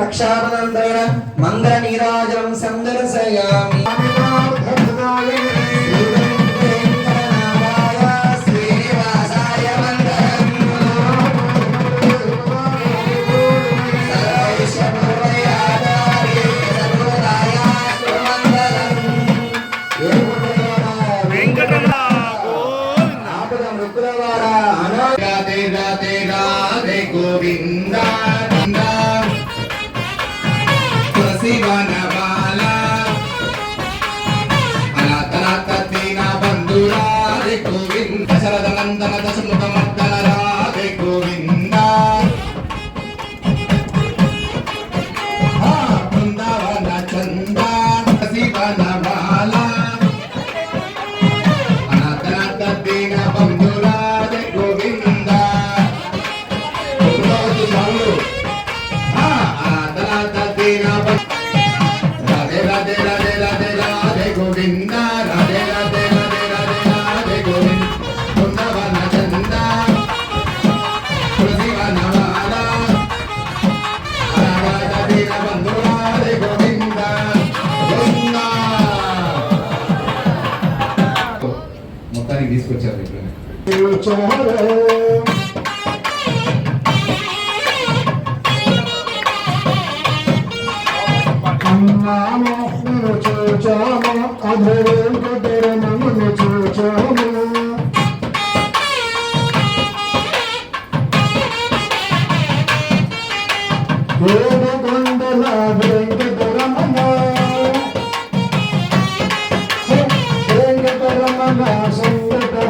రక్షాబంధన మంగళ నీరాజం సందర్శయామి Govinda శివన బాల అనాథనాథ దీన బంధురాజ గోవింద శరద నందన దశముఖ మర్దన దానికి తీసుకొచ్చారు ఇక్కడ Oh,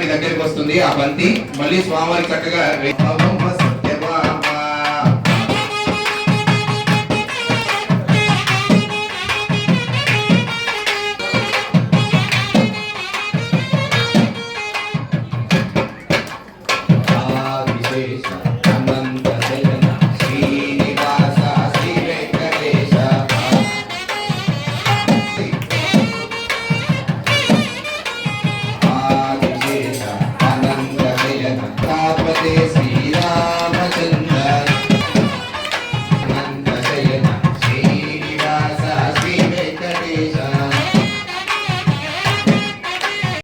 మీ దగ్గరికి వస్తుంది. ఆ బంతి మళ్ళీ స్వామివారికి చక్కగా